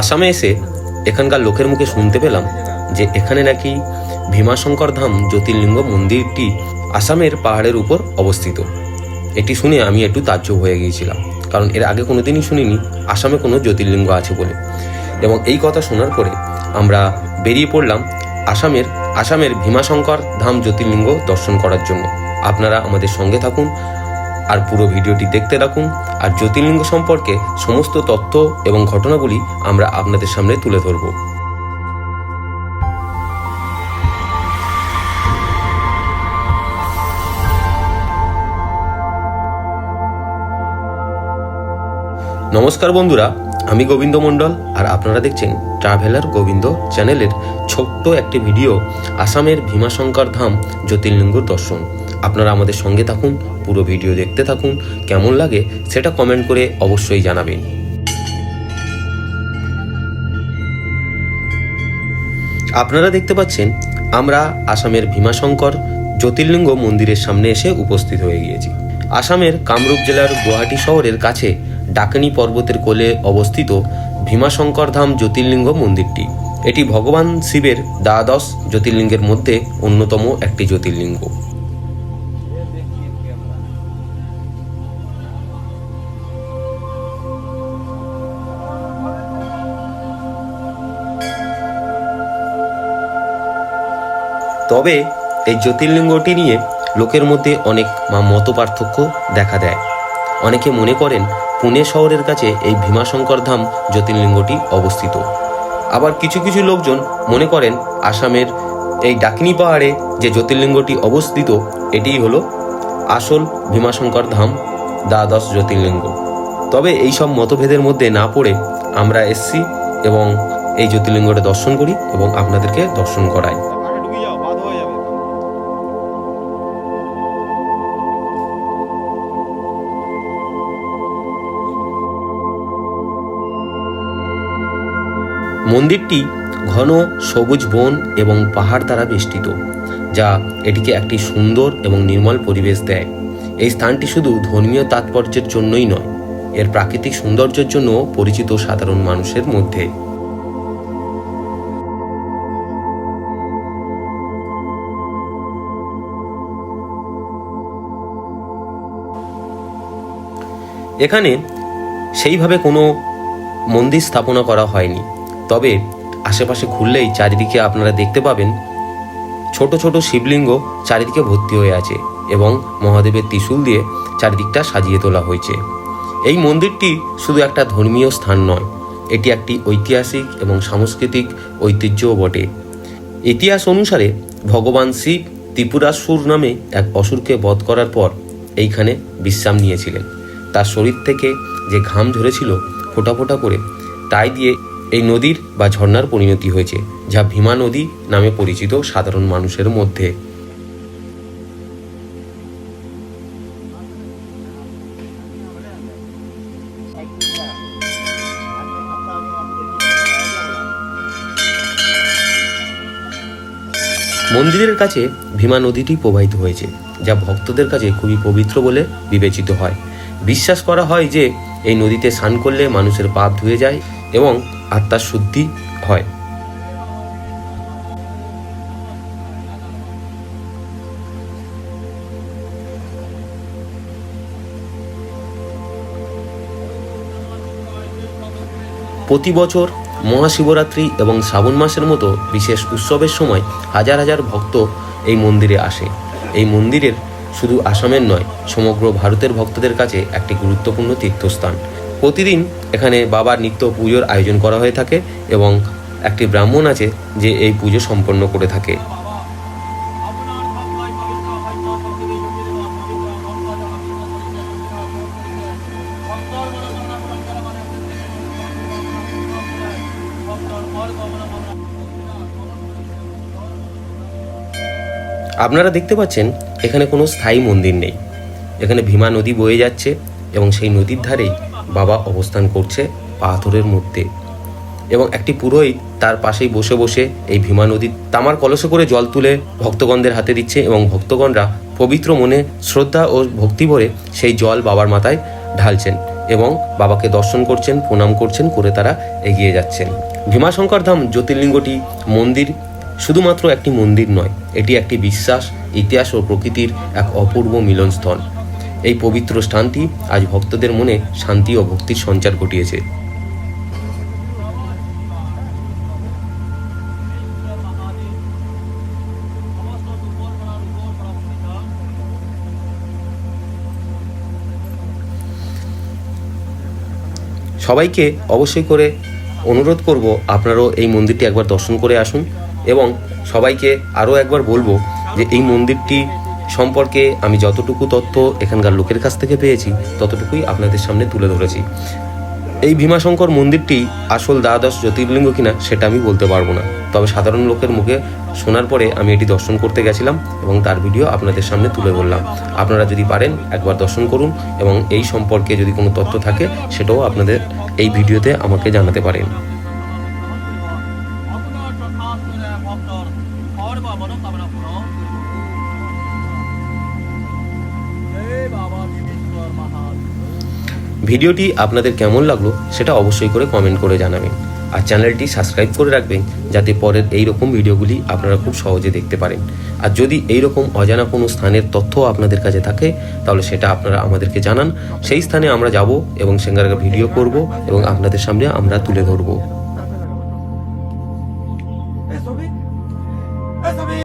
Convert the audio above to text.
আসামে এসে এখানকার লোকের মুখে শুনতে পেলাম যে এখানে নাকি ভীমাশঙ্কর ধাম জ্যোতির্লিঙ্গ মন্দিরটি আসামের পাহাড়ের উপর অবস্থিত। এটি শুনে আমি একটু তাজ্জব হয়ে গিয়েছিলাম, কারণ এর আগে কোনোদিনই শুনিনি আসামে কোনো জ্যোতির্লিঙ্গ আছে বলে। এবং এই কথা শোনার পরে আমরা বেরিয়ে পড়লাম আসামের আসামের ভীমাশঙ্কর ধাম জ্যোতির্লিঙ্গ দর্শন করার জন্য। আপনারা আমাদের সঙ্গে থাকুন আর পুরো ভিডিওটি দেখতে রাখুন আর জ্যোতির্লিঙ্গ সম্পর্কে সমস্ত তথ্য এবং ঘটনাগুলি আমরা আপনাদের সামনে তুলে ধরব। নমস্কার বন্ধুরা, আমি গোবিন্দ মণ্ডল, আর আপনারা দেখছেন ট্রাভেলার গোবিন্দ চ্যানেলের ছোট্ট একটি ভিডিও, আসামের ভীমাশঙ্কর ধাম জ্যোতির্লিঙ্গ দর্শন। আপনারা আমাদের সঙ্গে থাকুন, পুরো ভিডিও দেখতে থাকুন, কেমন লাগে সেটা কমেন্ট করে অবশ্যই জানাবেন। আপনারা দেখতে পাচ্ছেন, আমরা আসামের ভীমাশঙ্কর জ্যোতির্লিঙ্গ মন্দিরের সামনে এসে উপস্থিত হয়ে গিয়েছি। আসামের কামরূপ জেলার গুয়াহাটি শহরের কাছে ডাকানি পর্বতের কোলে অবস্থিত ভীমাশঙ্কর ধাম জ্যোতির্লিঙ্গ মন্দিরটি। এটি ভগবান শিবের দ্বাদশ জ্যোতির্লিঙ্গের মধ্যে অন্যতম একটি জ্যোতির্লিঙ্গ। তবে এই জ্যোতির্লিঙ্গটি নিয়ে লোকের মধ্যে অনেক মত পার্থক্য দেখা দেয়। অনেকে মনে করেন পুনে শহরের কাছে এই ভীমাশঙ্কর ধাম জ্যোতির্লিঙ্গটি অবস্থিত। আবার কিছু কিছু লোকজন মনে করেন আসামের এই ডাকিনী পাহাড়ে যে জ্যোতির্লিঙ্গটি অবস্থিত, এটিই হলো আসল ভীমাশঙ্কর ধাম, দ্বাদশ জ্যোতির্লিঙ্গ। তবে এই সব মতভেদের মধ্যে না পড়ে আমরা এসছি এবং এই জ্যোতির্লিঙ্গটা দর্শন করি এবং আপনাদেরকে দর্শন করাই। মন্দিরটি ঘন, সবুজ বন এবং পাহাড় দ্বারা বেষ্টিত, যা এটিকে একটি সুন্দর এবং নির্মল পরিবেশ দেয়। এই স্থানটি শুধু ধর্মীয় তাৎপর্যের জন্যই নয়, এর প্রাকৃতিক সৌন্দর্যের জন্য পরিচিত সাধারণ মানুষের মধ্যে। এখানে সেইভাবে কোনো মন্দির স্থাপনা করা হয়নি। তবে আশেপাশে ঘুরলেই চারিদিকে আপনারা দেখতে পাবেন ছোট ছোট শিবলিঙ্গ চারিদিকে ভর্তি হয়ে আছে এবং মহাদেবের ত্রিশূল দিয়ে চারিদিকটা সাজিয়ে তোলা হয়েছে। এই মন্দিরটি শুধু একটা ধর্মীয় স্থান নয়, এটি একটি ঐতিহাসিক এবং সাংস্কৃতিক ঐতিহ্যও বটে। ইতিহাস অনুসারে ভগবান শিব ত্রিপুরাসুর নামে এক অসুরকে বধ করার পর এইখানে বিশ্রাম নিয়েছিলেন। তার শরীর থেকে যে ঘাম ঝরেছিল ফোঁটা ফোঁটা করে, তাই দিয়ে এই নদীর বা ঝর্ণার পরিণতি হয়েছে, যা ভীমা নদী নামে পরিচিত সাধারণ মানুষের মধ্যে। মন্দিরের কাছে ভীমা নদীটি প্রবাহিত হয়েছে, যা ভক্তদের কাছে খুবই পবিত্র বলে বিবেচিত হয়। বিশ্বাস করা হয় যে, এই নদীতে স্নান করলে মানুষের পাপ ধুয়ে যায় এবং আত্মার শুদ্ধি হয়। প্রতি বছর মহাশিবরাত্রি এবং শ্রাবণ মাসের মতো বিশেষ উৎসবের সময় হাজার হাজার ভক্ত এই মন্দিরে আসে। এই মন্দিরের শুধু আসামের নয়, সমগ্র ভারতের ভক্তদের কাছে একটি গুরুত্বপূর্ণ তীর্থস্থান। প্রতিদিন এখানে বাবার নিত্য পুজোর আয়োজন করা হয়ে থাকে এবং একটি ব্রাহ্মণ আছে যে এই পুজো সম্পন্ন করে থাকে। আপনারা দেখতে পাচ্ছেন, এখানে কোনো স্থায়ী মন্দির নেই। এখানে ভীমা নদী বয়ে যাচ্ছে এবং সেই নদীর ধারেই বাবা অবস্থান করছে পাথরের মধ্যে। এবং একটি পুরোহিত তার পাশেই বসে বসে এই ভীমা নদীর তামার কলসে করে জল তুলে ভক্তগণদের হাতে দিচ্ছে এবং ভক্তগণরা পবিত্র মনে শ্রদ্ধা ও ভক্তি ভরে সেই জল বাবার মাথায় ঢালছেন এবং বাবাকে দর্শন করছেন, প্রণাম করছেন, করে তারা এগিয়ে যাচ্ছেন। ভীমাশঙ্কর ধাম জ্যোতির্লিঙ্গটি মন্দির, শুধুমাত্র একটি মন্দির নয়, এটি একটি বিশ্বাস, ইতিহাস ও প্রকৃতির এক অপূর্ব মিলনস্থল। এই পবিত্র স্থানটি আজ ভক্তদের মনে শান্তি ও ভক্তির সঞ্চার ঘটিয়েছে। সবাইকে অবশ্যই করে অনুরোধ করব, আপনারাও এই মন্দিরটি একবার দর্শন করে আসুন এবং সবাইকে আরও একবার বলব যে এই মন্দিরটি সম্পর্কে আমি যতটুকু তথ্য এখানকার লোকের কাছ থেকে পেয়েছি, ততটুকুই আপনাদের সামনে তুলে ধরেছি। এই ভীমাশঙ্কর মন্দিরটি আসল দ্বাদশ জ্যোতির্লিঙ্গ কিনা সেটা আমি বলতে পারব না। তবে সাধারণ লোকের মুখে শোনার পরে আমি এটি দর্শন করতে গেছিলাম এবং তার ভিডিও আপনাদের সামনে তুলে ধরলাম। আপনারা যদি পারেন, একবার দর্শন করুন এবং এই সম্পর্কে যদি কোনো তথ্য থাকে, সেটাও আপনাদের এই ভিডিওতে আমাকে জানাতে পারেন। ভিডিওটি আপনাদের কেমন লাগল সেটা অবশ্যই করে কমেন্ট করে জানাবেন। আর চ্যানেলটি সাবস্ক্রাইব করে রাখবেন যাতে পরের এই রকম ভিডিওগুলি আপনারা খুব সহজে দেখতে পারেন। আর যদি এই রকম অজানা কোনো স্থানের তথ্য আপনাদের কাছে থাকে, তাহলে সেটা আপনারা আমাদেরকে জানান। সেই স্থানে আমরা যাব এবং সেখানকার ভিডিও করব এবং আপনাদের সামনে আমরা তুলে ধরবো।